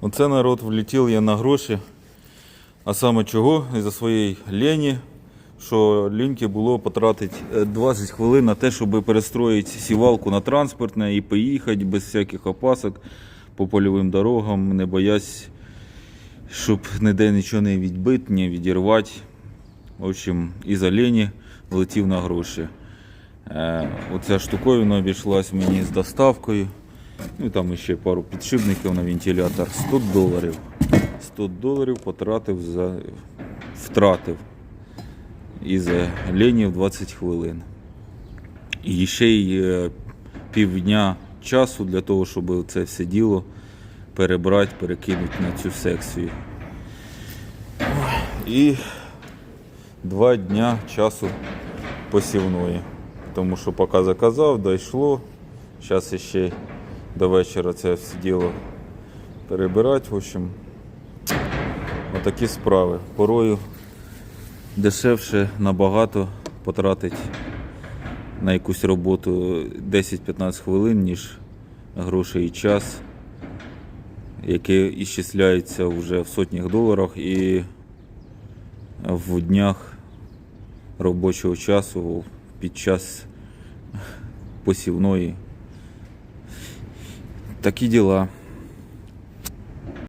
Оце народ влетів я на гроші. А саме чого? Із-за своєї лені, що ліньки було потратити е, 20 хвилин на те, щоб перестроїти сівалку на транспортне і поїхати без всяких опасок по польовим дорогам, не боясь, щоб ніде нічого не відбити, не відірвати. В общем, із-за лені влетів на гроші. Е, Оця штуковина обійшлась мені з доставкою. Ну і там ще пару підшипників на вентилятор. 100 доларів. 100 доларів потратив за втратив із лені в 20 хвилин. І ще й е, півдня часу для того, щоб це все діло перебрати, перекинути на цю секцію. І два дня часу посівної. Тому що поки заказав, дійшло. Зараз ще до вечора це все діло перебирати. В общем, отакі справи. Порою дешевше набагато потратить на якусь роботу 10-15 хвилин, ніж грошей і час, який іщисляється вже в сотнях доларах і в днях робочого часу під час посівної. Такі діла.